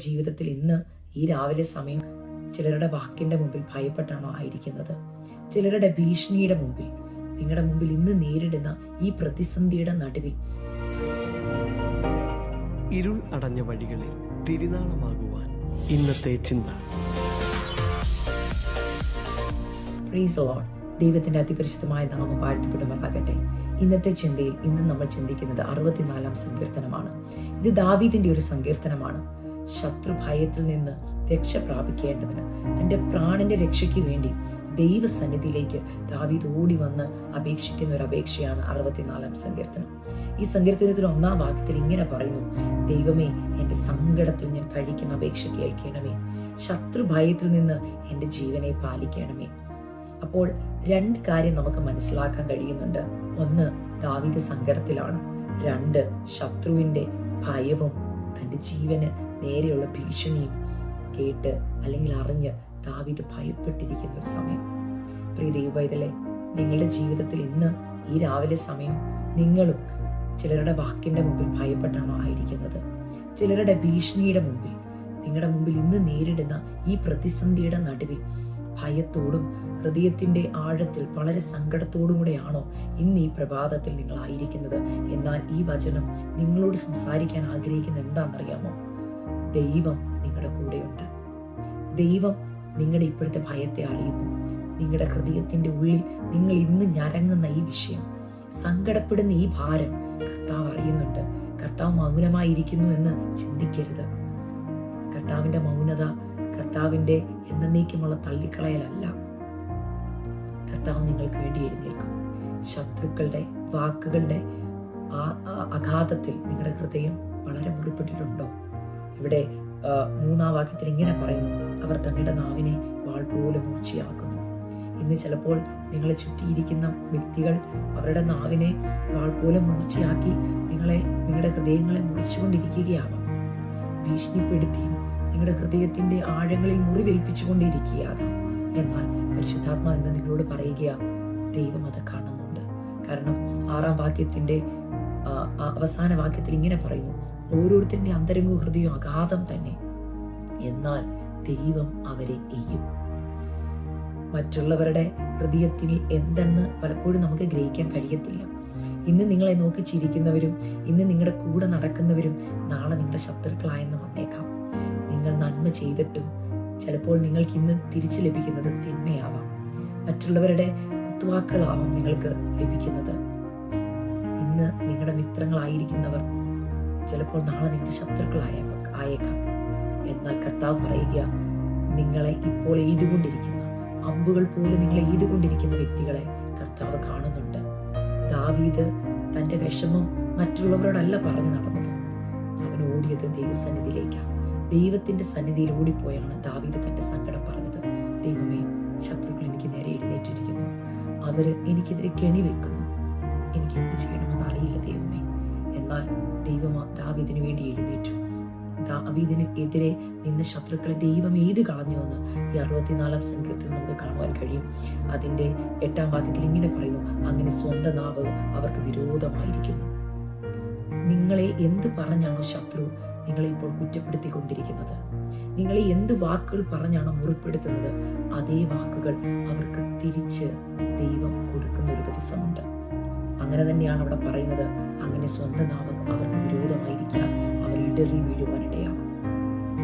ജീവിതത്തിൽ ഇന്ന് ഈ രാവിലെ സമയം ചിലരുടെ വാക്കിന്റെ മുമ്പിൽ ഭയപ്പെട്ടാണോ ആയിരിക്കുന്നത്? ചിലരുടെ ഭീഷണിയുടെ മുമ്പിൽ നിങ്ങളുടെ മുമ്പിൽ ഇന്ന് നേരിടുന്ന ഈ പ്രതിസന്ധിയുടെ നടുവിൽ. ഇരുൾ അടഞ്ഞ വഴികളിൽ തിരുനാളമാകുവാൻ ഇന്നത്തെ ചിന്ത. ദൈവത്തിന്റെ അതിപരിശുദ്ധമായ നാമം വാഴ്ത്തപ്പെടുമാറാകട്ടെ. ഇന്നത്തെ ചിന്തയിൽ ഇന്ന് നമ്മൾ ചിന്തിക്കുന്നത് അറുപത്തിനാലാം സങ്കീർത്തനമാണ്. ഇത് ദാവീദിന്റെ ഒരു സങ്കീർത്തനമാണ്. ശത്രു ഭയത്തിൽ നിന്ന് രക്ഷ പ്രാപിക്കേണ്ടതിന് തന്റെ പ്രാണന്റെ രക്ഷയ്ക്ക് വേണ്ടി ദൈവസന്നിധിയിലേക്ക് ദാവീദ് ഓടി വന്ന് അപേക്ഷിക്കുന്ന ഒരു അപേക്ഷയാണ് അറുപത്തിനാലാം സങ്കീർത്തനം. ഈ സങ്കീർത്തനത്തിൽ ഒന്നാം വാക്യത്തിൽ ഇങ്ങനെ പറയുന്നു ദൈവമേ എന്റെ സങ്കടത്തിൽ ഞാൻ കഴിക്കുന്ന അപേക്ഷ കേൾക്കണമേ. ശത്രുഭയത്തിൽ നിന്ന് എന്റെ ജീവനെ പാലിക്കണമേ. അപ്പോൾ രണ്ട് കാര്യം നമുക്ക് മനസ്സിലാക്കാൻ കഴിയുന്നുണ്ട്. ഒന്ന് ദാവിദ് സങ്കടത്തിലാണ്. രണ്ട് ശത്രുവിന്റെ ഭയവും തന്റെ ജീവന് നേരെയുള്ള ഭീഷണിയും കേട്ട് അല്ലെങ്കിൽ അറിഞ്ഞ് ദാവിത് ഭയപ്പെട്ടിരിക്കുന്ന ഒരു സമയം. പ്രിയ ദൈവവൈതലെ നിങ്ങളുടെ ജീവിതത്തിൽ ഇന്ന് ഈ രാവിലെ സമയം നിങ്ങളും ചിലരുടെ വാക്കിന്റെ മുമ്പിൽ ഭയപ്പെട്ടാണോ ആയിരിക്കുന്നത്? ചിലരുടെ ഭീഷണിയുടെ മുമ്പിൽ നിങ്ങളുടെ മുമ്പിൽ ഇന്ന് നേരിടുന്ന ഈ പ്രതിസന്ധിയുടെ നടുവിൽ ഭയത്തോടും ഹൃദയത്തിന്റെ ആഴത്തിൽ വളരെ സങ്കടത്തോടും കൂടെയാണോ ഇന്ന് ഈ പ്രഭാതത്തിൽ നിങ്ങൾ ആയിരിക്കുന്നത് എന്നാൽ ഈ വചനം നിങ്ങളോട് സംസാരിക്കാൻ ആഗ്രഹിക്കുന്ന എന്താണെന്നറിയാമോ? ദൈവം നിങ്ങളുടെ കൂടെയുണ്ട്. ദൈവം നിങ്ങളുടെ ഇപ്പോഴത്തെ ഭയത്തെ അറിയുന്നു. നിങ്ങളുടെ ഹൃദയത്തിന്റെ ഉള്ളിൽ നിങ്ങൾ ഇന്ന് ഞരങ്ങുന്ന ഈ വിഷയം സങ്കടപ്പെടുന്ന ഈ ഭാരം കർത്താവ് അറിയുന്നുണ്ട്. കർത്താവ് മൗനമായിരിക്കുന്നു എന്ന് ചിന്തിക്കരുത്. കർത്താവിന്റെ മൗനത കർത്താവിന്റെ എന്നേക്കുമുള്ള തള്ളിക്കളയലല്ല. കർത്താവ് നിങ്ങൾക്ക് വേണ്ടി എഴുന്നേൽക്കും. ശത്രുക്കളുടെ വാക്കുകളുടെ ആ അഘാതത്തിൽ നിങ്ങളുടെ ഹൃദയം വളരെ മുറിപ്പെട്ടിട്ടുണ്ടോ? ഇവിടെ മൂന്നാം വാക്യത്തിൽ ഇങ്ങനെ പറയുന്നു. അവർ തങ്ങളുടെ നാവിനെ വാൾ പോലെ മൂർച്ചയാക്കുന്നു. ഇന്ന് ചിലപ്പോൾ നിങ്ങളെ ചുറ്റിയിരിക്കുന്ന വ്യക്തികൾ അവരുടെ നാവിനെ വാൾ പോലെ മൂർച്ചയാക്കി നിങ്ങളെ നിങ്ങളുടെ ഹൃദയങ്ങളെ മുറിച്ചുകൊണ്ടിരിക്കുകയാവാം. ഭീഷണിപ്പെടുത്തിയും നിങ്ങളുടെ ഹൃദയത്തിന്റെ ആഴങ്ങളിൽ മുറിവേൽപ്പിച്ചുകൊണ്ടിരിക്കുകയാകാം. എന്നാൽ പരിശുദ്ധാത്മാ എന്ന് നിങ്ങളോട് പറയുക ദൈവം അത് കാണുന്നുണ്ട്. കാരണം ആറാം ആ അവസാന വാക്യത്തിൽ ഇങ്ങനെ പറയുന്നു ഓരോരുത്തരുടെ അന്തരംഗ ഹൃദയം അഗാധം തന്നെ എന്നാൽ ദൈവം അവരെ എയ്യും. മറ്റുള്ളവരുടെ ഹൃദയത്തിൽ എന്തെന്ന് പലപ്പോഴും നമുക്ക് ഗ്രഹിക്കാൻ കഴിയത്തില്ല. ഇന്ന് നിങ്ങളെ നോക്കി ചിരിക്കുന്നവരും ഇന്ന് നിങ്ങളുടെ കൂടെ നടക്കുന്നവരും നാളെ നിങ്ങളുടെ ശത്രുക്കളായെന്ന് വന്നേക്കാം. നിങ്ങൾ നന്മ ചെയ്തിട്ടും ചിലപ്പോൾ നിങ്ങൾക്ക് ഇന്ന് തിരിച്ചു ലഭിക്കുന്നത് തിന്മയാവാം. മറ്റുള്ളവരുടെ കുത്തുവാക്കുകളാവാം നിങ്ങൾക്ക് ലഭിക്കുന്നത്. ഇന്ന് നിങ്ങളുടെ മിത്രങ്ങളായിരിക്കുന്നവർ ചിലപ്പോൾ നാളെ നിങ്ങളുടെ ശത്രുക്കളായ ആയേക്കാം. എന്നാൽ കർത്താവ് പറയുക നിങ്ങളെ ഇപ്പോൾ എഴുതുകൊണ്ടിരിക്കുന്ന അമ്പുകൾ പോലും നിങ്ങളെ എഴുതുകൊണ്ടിരിക്കുന്ന വ്യക്തികളെ കർത്താവ് കാണുന്നുണ്ട്. ദാവീദ് തന്റെ വിഷമം മറ്റുള്ളവരോടല്ല പറഞ്ഞു നടന്നത്. അവൻ ഓടിയത് ദൈവസന്നിധിയിലേക്കാണ്. ദൈവത്തിന്റെ സന്നിധിയിൽ ഓടിപ്പോയാണ് ദാവീദ് തന്റെ സങ്കടം പറഞ്ഞത്. ദൈവമേ ശത്രുക്കൾ എനിക്ക് നേരെ എഴുന്നേറ്റിരിക്കുന്നു. അവർ എനിക്കെതിരെ കെണി വെക്കുന്നു. എനിക്ക് എന്ത് ചെയ്യണമെന്ന് അറിയില്ല ദൈവമേ. എന്നാൽ ദൈവം ദാവീദിന് വേണ്ടി എഴുന്നേറ്റു. ദാവീദിന് എതിരെ നിന്ന് ശത്രുക്കളെ ദൈവം ഏത് കളഞ്ഞു എന്ന് ഈ അറുപത്തിനാലാം സംഘത്തിൽ നമുക്ക് കാണുവാൻ കഴിയും. അതിന്റെ എട്ടാം വാദ്യത്തിൽ ഇങ്ങനെ പറയുന്നു അങ്ങനെ സ്വന്തം നാവ് അവർക്ക് വിരോധമായിരിക്കുന്നു. നിങ്ങളെ എന്ത് പറഞ്ഞാണോ ശത്രു നിങ്ങളെ ഇപ്പോൾ കുറ്റപ്പെടുത്തിക്കൊണ്ടിരിക്കുന്നത്. നിങ്ങളെ എന്ത് വാക്കുകൾ പറഞ്ഞാണ് മുറിപ്പെടുത്തുന്നത് അതേ വാക്കുകൾ അവർക്ക് തിരിച്ച് ദൈവം കൊടുക്കുന്ന ഒരു ദിവസമുണ്ട്. അങ്ങനെ തന്നെയാണ് അവിടെ പറയുന്നത് അങ്ങനെ സ്വന്തം നാവ് അവർക്ക് വിരോധമായിരിക്കാൻ അവർ ഇടറി വീഴുവാനിടയാകും.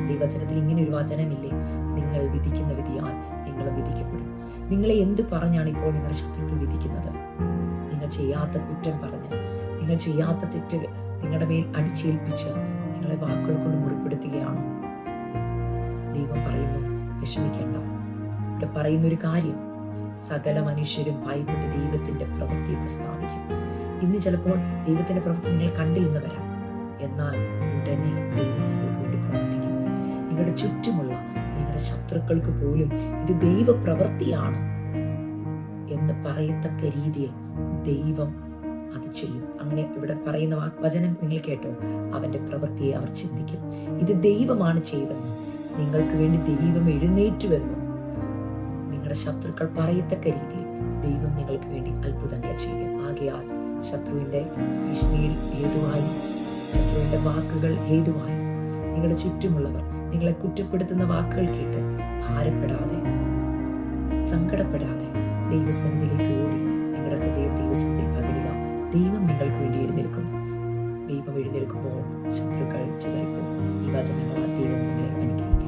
ദൈവചനത്തിൽ ഇങ്ങനെ ഒരു വചനമില്ലേ? നിങ്ങൾ വിധിക്കുന്ന വിധിയാൽ നിങ്ങൾ വിധിക്കപ്പെടും. നിങ്ങളെ എന്ത് പറഞ്ഞാണ് ഇപ്പോൾ നിങ്ങളുടെ ശത്രുക്കൾ വിധിക്കുന്നത്? നിങ്ങൾ ചെയ്യാത്ത കുറ്റം പറഞ്ഞ് നിങ്ങൾ ചെയ്യാത്ത തെറ്റ് നിങ്ങളുടെ മേൽ അടിച്ചേൽപ്പിച്ച് നിങ്ങളെ വാക്കുകൾ കൊണ്ട് മുറിപ്പെടുത്തുകയാണോ? ദൈവം പറയുന്നു വിഷമിക്കേണ്ട. ഇവിടെ പറയുന്ന ഒരു കാര്യം സകല മനുഷ്യരും ഭയപ്പെട്ട് ദൈവത്തിന്റെ പ്രവൃത്തിയെ പ്രസ്താവിക്കും. ഇന്ന് ചിലപ്പോൾ ദൈവത്തിന്റെ പ്രവൃത്തി നിങ്ങൾ കണ്ടില്ലെന്ന് വരാം. എന്നാൽ ഉടനെ ദൈവം നിങ്ങൾക്ക് വേണ്ടി പ്രവർത്തിക്കും. നിങ്ങളുടെ ചുറ്റുമുള്ള നിങ്ങളുടെ ശത്രുക്കൾക്ക് പോലും ഇത് ദൈവ പ്രവൃത്തിയാണ് എന്ന് പറയത്തക്ക രീതിയിൽ ദൈവം അത് ചെയ്യും. അങ്ങനെ ഇവിടെ പറയുന്ന വചനം നിങ്ങൾ കേട്ടോ. അവന്റെ പ്രവൃത്തിയെ അവർ ചിന്തിക്കും. ഇത് ദൈവമാണ് ചെയ്തതെന്ന് നിങ്ങൾക്ക് വേണ്ടി ദൈവം എഴുന്നേറ്റുവെന്നും നിങ്ങളുടെ ശത്രുക്കൾ പറയത്തക്ക രീതിയിൽ ദൈവം നിങ്ങൾക്ക് വേണ്ടി അത്ഭുതങ്ങൾ ചെയ്യും. ആകയാൽ ശത്രുവിന്റെ ഭീഷണിയിൽ ഹേതുവായി ശത്രുവിന്റെ വാക്കുകൾ ഹേതുവായി നിങ്ങളുടെ ചുറ്റുമുള്ളവർ നിങ്ങളെ കുറ്റപ്പെടുത്തുന്ന വാക്കുകൾ കേട്ട് ഭാരപ്പെടാതെ സങ്കടപ്പെടാതെ ദൈവസന്നിധിയിലേക്ക് ഓടി ദൈവം നിങ്ങൾക്ക് വേണ്ടി എഴുന്നേൽക്കും. ദൈവം എഴുന്നേൽക്കുമ്പോൾ ശത്രുക്കൾ ചിതറിക്കും ഈ വചനങ്ങൾ ദൈവം നിങ്ങളെ അനുഗ്രഹിക്കും.